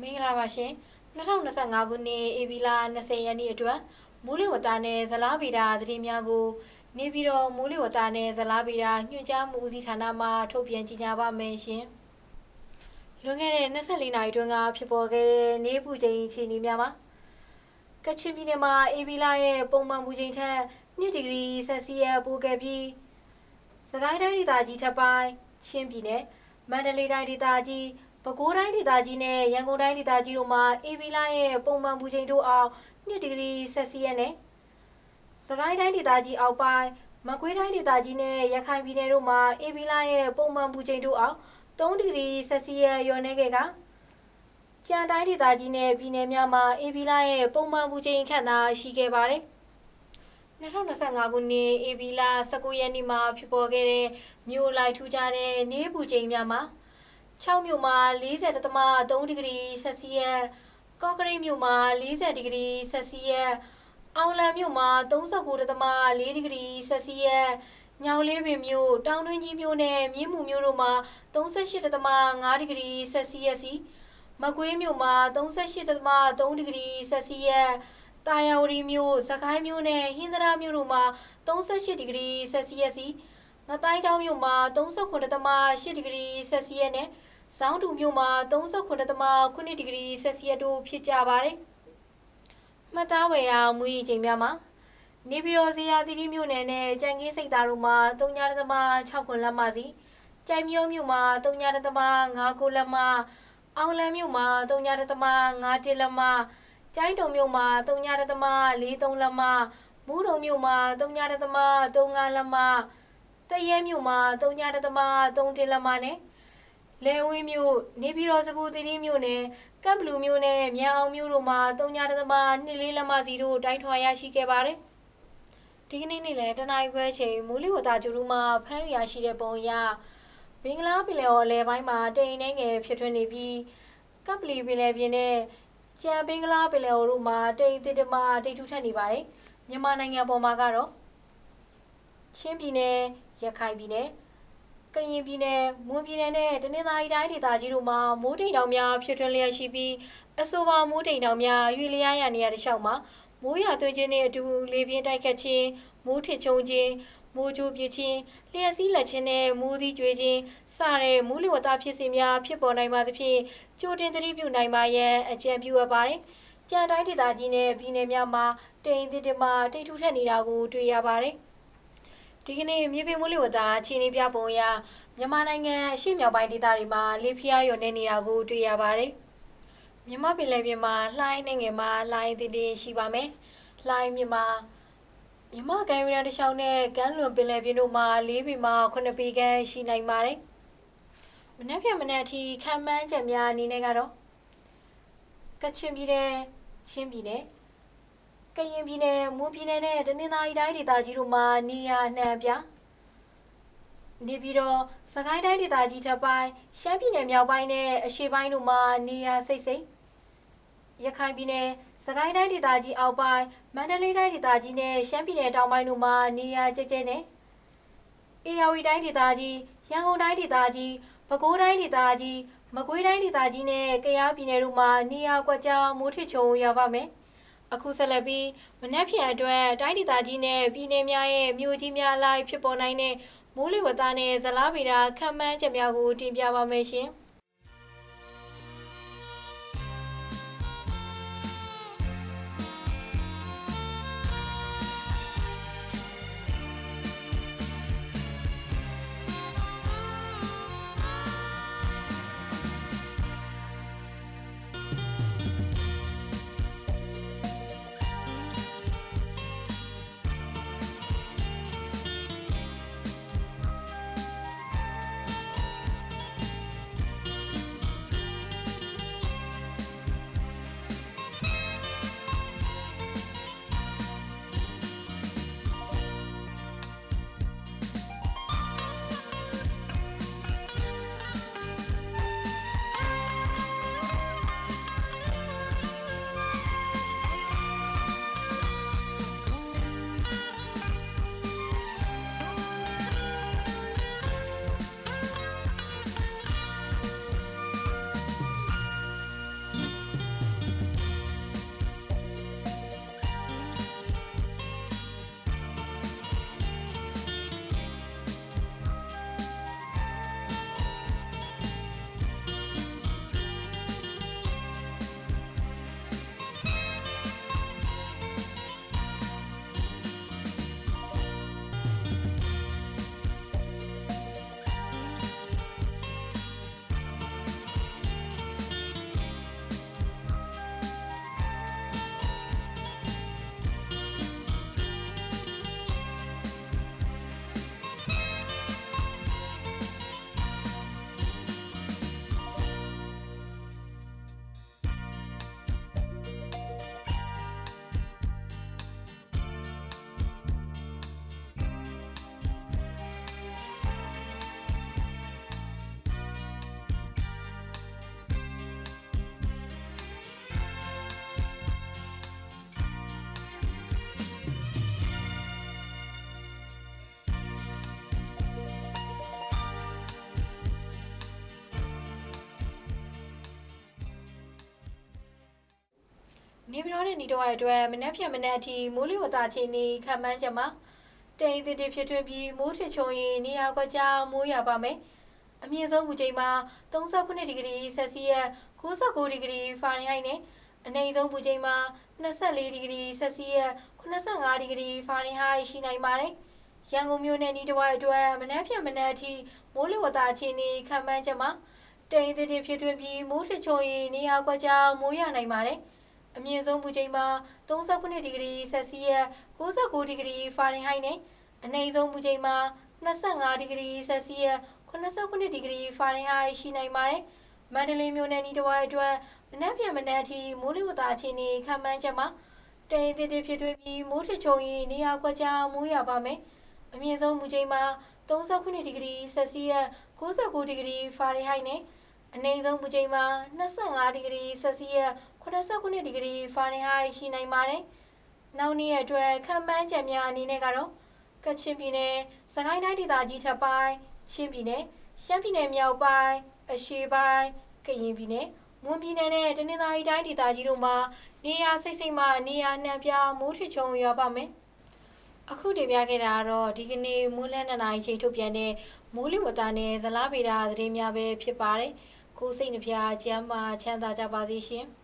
မင်္ဂလာပါရှင်2025ခုနှစ်ဧပြီလ20ရက်နေ့အတွက်မိုးလေဝသနဲ့ဇလားဗေဒသတင်းများကို နေပြည်တော်မိုးလေဝသနဲ့ဇလားဗေဒညွှန်ကြားမှုဦးစီးဌာနမှထုတ်ပြန်ကြေညာပါမယ်ရှင်လွန်ခဲ့တဲ့24နာရီတွင်းကဖြစ်ပေါ်ခဲ့တဲ့နေပူချိန်အခြေအနေများမှာကချင်ပြည်နယ်မှာဧပြီလရဲ့ပုံမှန်ပူချိန်ထက်2ဒီဂရီဆက်စီယပ်ပိုခဲ့ပြီးစကိုင်းတိုင်းဒေသကြီးထပ်ပိုင်းချင်းပြည်နယ်မန္တလေးတိုင်းဒေသကြီး ပဲခူးတိုင်းဒေသကြီးနဲ့ရန်ကုန်တိုင်းဒေသကြီးတို့မှာအေဗီလာရဲ့ပုံမှန်ပူချိန်တို့အောင်2ဒီဂရီဆက်စီယပ်နဲ့စကိုင်းတိုင်းဒေသကြီးအောက်ပိုင်းမကွေးတိုင်းဒေသကြီးနဲ့ရခိုင်ပြည်နယ်တို့မှာအေဗီလာရဲ့ပုံမှန်ပူချိန်တို့အောင်3ဒီဂရီဆက်စီယပ်လျော်နေခဲ့ကကြံတိုင်းဒေသကြီးနဲ့ပြည်နယ်များမှာအေဗီလာရဲ့ပုံမှန်ပူချိန်ခန့်သာရှိခဲ့ပါတယ်2025ခုနှစ်ဧပြီလ19ရက်နေ့မှာဖြစ်ပေါ်ခဲ့တဲ့မြို့လိုက်ထူးခြားတဲ့နေပူချိန်များမှာ 6မြို့မှာ40.3ဒီဂရီဆက်စီယပ်ကော့ကရိတ်မြို့မှာ40ဒီဂရီဆက်စီယပ်အောင်လံမြို့မှာ39.4ဒီဂရီဆက်စီယပ်ညောင်လေးပင်မြို့တောင်တွင်းကြီးမြို့နဲ့မြင်းမူမြို့တို့မှာ38.5ဒီဂရီဆက်စီယပ်စီမကွေးမြို့မှာ38.3ဒီဂရီဆက်စီယပ်တာယာဝတီမြို့စကိုင်းမြို့နဲ့ဟင်းသရာမြို့တို့မှာ38ဒီဂရီဆက်စီယပ်စီငတိုင်းချောင်းမြို့မှာ39.8ဒီဂရီဆက်စီယပ်နဲ့။ စောင်းတူမြို့မှာ39.9ဒီဂရီဆက်စီယပ်တို့ဖြစ်ကြပါတယ်။မှတ်သားဝယ်ရမူရီချိန်များမှာနေပြည်တော်ဇေယျသီရိမြို့နယ်နဲ့ကြံကင်းစိတ်သားတို့မှာ3.6ခွန်လက်မစီကြိုင်မြို့မြို့မှာ3.5ခွန်လက်မအောင်လံမြို့မှာ3.5လက်မကျိုင်းတုံမြို့မှာ3.43လက်မမူးတုံမြို့မှာ3.35လက်မတရဲမြို့မှာ3.31လက်မနဲ့ လဲဝင်းမြို့နေပြည်တော်စပူသီရီမြို့နယ်ကပ်ဘလူးမြို့နယ်မြန်အောင်မြို့တို့မှာ3.24လက်မစီတို့တိုင်းထွာရရှိခဲ့ပါတယ်။ဒီကနေ့နေ့လယ်တနင်္ဂနွေခွဲချိန်မူလီဝတာကျူရူမှာဖမ်းယူရရှိတဲ့ပုံအရဘင်္ဂလားပြည်နယ်ော်လယ်ပိုင်းမှာတိမ်နှဲငယ်ဖြစ်ထွန်းနေပြီးကပ်ပလီပြည်နယ်ပြည်နဲ့ကြံဘင်္ဂလားပြည်နယ်တို့မှာတိမ်တစ်တမတိတ်ထူးထပ်နေပါတယ်။မြန်မာနိုင်ငံပေါ်မှာကတော့ချင်းပြည်နယ်ရခိုင်ပြည်နယ် ကရင်ပြည်နယ်၊မွန်ပြည်နယ်နဲ့တနင်္သာရီတိုင်းဒေသကြီးတို့မှာမိုးတိမ်တောင်များဖြစ်ထွန်းလျက်ရှိပြီးအဆိုပါမိုးတိမ်တောင်များရွေလျားရနေရတဲ့ရှောက်မှာမိုးရွာသွန်းခြင်းနဲ့အတူလေပြင်းတိုက်ခတ်ခြင်းမိုးထစ်ချုံခြင်းမိုးကြိုးပြခြင်းလျှက်စီးလက်ခြင်းနဲ့မိုးသီးကျွေးခြင်းစတဲ့မိုးလေဝသဖြစ်စဉ်များဖြစ်ပေါ်နိုင်ပါသဖြင့်ကြိုတင်သတိပြုနိုင်ပါရန်အကြံပြုအပ်ပါတယ်။ကြံတိုင်းဒေသကြီးနဲ့ပြည်နယ်များမှာတိမ်တစ်တမတိတ်ထူထက်နေတာကိုတွေ့ရပါတယ်။ ဒီကနေ့မြေပြင်မိုးလေဝသအခြေအနေပြပုံအရမြန်မာနိုင်ငံအရှေ့မြောက်ပိုင်းဒေသတွေမှာလေဖျားရွံနေနေတာကိုတွေ့ရပါတယ်။မြန်မာပြည်လယ်ပြင်မှာလှိုင်းနေငယ်မှာလှိုင်းတည်တည်ရှိပါမယ်။လှိုင်းမြမှာမြန်မာကမ်းရိုးတန်းတစ်လျှောက်နဲ့ကမ်းလွန်ပင်လယ်ပြင်တို့မှာ၄ပေမှ9ပေခန့်ရှိနိုင်ပါတယ်။မနက်ဖြန်မနက်အထိခံမှန်းချက်များအနေနဲ့ကတော့ကချင်ပြည်နယ်ချင်းပြည်နယ် ကရင်ပြည်နယ်မွန်ပြည်နယ်နဲ့တနင်္သာရီတိုင်းဒေသကြီးတို့မှာနေရာအနှံ့အပြားနေပြီးတော့စကိုင်းတိုင်းဒေသကြီးထပ်ပိုင်းရှမ်းပြည်နယ်မြောက်ပိုင်းနဲ့အရှေ့ပိုင်းတို့မှာနေရာစိတ်စိတ်ရခိုင်ပြည်နယ်စကိုင်းတိုင်းဒေသကြီးအောက်ပိုင်းမန္တလေးတိုင်းဒေသကြီးနဲ့ရှမ်းပြည်နယ်တောင်ပိုင်းတို့မှာနေရာကျကျနဲ့အေရဝတီတိုင်းဒေသကြီးရန်ကုန်တိုင်းဒေသကြီးပဲခူးတိုင်းဒေသကြီးမကွေးတိုင်းဒေသကြီးနဲ့ကယားပြည်နယ်တို့မှာနေရာကွက်ကြားမိုးထစ်ချုံရပါမယ် အခုဆက်လက်ပြီးမနက်ဖြန်အတွက်တိုင်းဒေသကြီးနဲ့ပြည်နယ်များရဲ့မြို့ကြီးများအလိုက်ဖြစ်ပေါ်နိုင်တဲ့မိုးလေဝသနဲ့ဇလားဗေဒခန့်မှန်းချက်များကိုတင်ပြပါမယ်ရှင်။ နေပြည်တော်နဲ့ညီတော်ရဲ့အတွက်မနက်ဖြန်မနက်အထိမိုးလေဝသအခြေအနေခံမှန်းချက်မှာတိမ်တိမ်ဖြစ်ထွန်းပြီးမိုးထချုံရင်နေရာကွက်ကြားမိုးရပါမယ်။အမြင့်ဆုံးမူချိန်မှာ39ဒီဂရီဆယ်စီယပ်69ဒီဂရီဖာရင်ဟိုက်နဲ့အနိမ့်ဆုံးမူချိန်မှာ24ဒီဂရီဆယ်စီယပ်85ဒီဂရီဖာရင်ဟိုက်ရှိနိုင်ပါတယ်။ရန်ကုန်မြို့နယ်ညီတော်ရဲ့အတွက်မနက်ဖြန်မနက်အထိမိုးလေဝသအခြေအနေခံမှန်းချက်မှာတိမ်တိမ်ဖြစ်ထွန်းပြီးမိုးထချုံရင်နေရာကွက်ကြားမိုးရနိုင်ပါတယ်။ အမြင့်ဆုံးပူချိန်မှာ39ဒီဂရီဆယ်စီယပ်69ဒီဂရီဖာရင်ဟိုက်နဲ့အနိမ့်ဆုံးပူချိန်မှာ25ဒီဂရီဆယ်စီယပ်89ဒီဂရီဖာရင်ဟိုက်ရှိနိုင်ပါတယ်။မန္တလေးမြို့နယ်ဤတစ်ဝိုက်အတွက်မနက်ဖြန်မနက်အထိမိုးလေဝသအခြေအနေခံမှန်းချက်မှာတိမ်တိမ်ဖြစ်ထွေးပြီးမိုးထချုံရင်နေရာကွက်ကြားမိုးရပါမယ်။အမြင့်ဆုံးပူချိန်မှာ39ဒီဂရီဆယ်စီယပ်69ဒီဂရီဖာရင်ဟိုက်နဲ့အနိမ့်ဆုံးပူချိန်မှာ25ဒီဂရီဆယ်စီယပ် 89ဒီဂရီဖာရင်ဟိုက်ရှိနိုင်ပါတယ်။နောက်နေ့ရက်အတွက်ခံမှန်းချက်များအနေနဲ့ကတော့ကချင်ပြည်နယ်၊စကိုင်းတိုင်းဒေသကြီးထပ်ပိုင်း၊ချင်းပြည်နယ်၊ရှမ်းပြည်နယ်မြောက်ပိုင်း၊အရှေ့ပိုင်း၊ကရင်ပြည်နယ်၊မွန်ပြည်နယ်နဲ့တနင်္သာရီတိုင်းဒေသကြီးတို့မှာနေရာစိတ်စိတ်မှနေရာနှံပြမိုးထချုံရွာပါမယ်။အခုတင်ပြခဲ့တာကတော့ဒီကနေ့မိုးလန်းနှစ်နာရီချိန်ထုတ်ပြန်တဲ့မိုးလေဝသနဲ့ဇလားဗေဒသတင်းများပဲဖြစ်ပါတယ်။ကိုယ်စိတ်နှပြချမ်းသာချမ်းသာကြပါစေရှင်။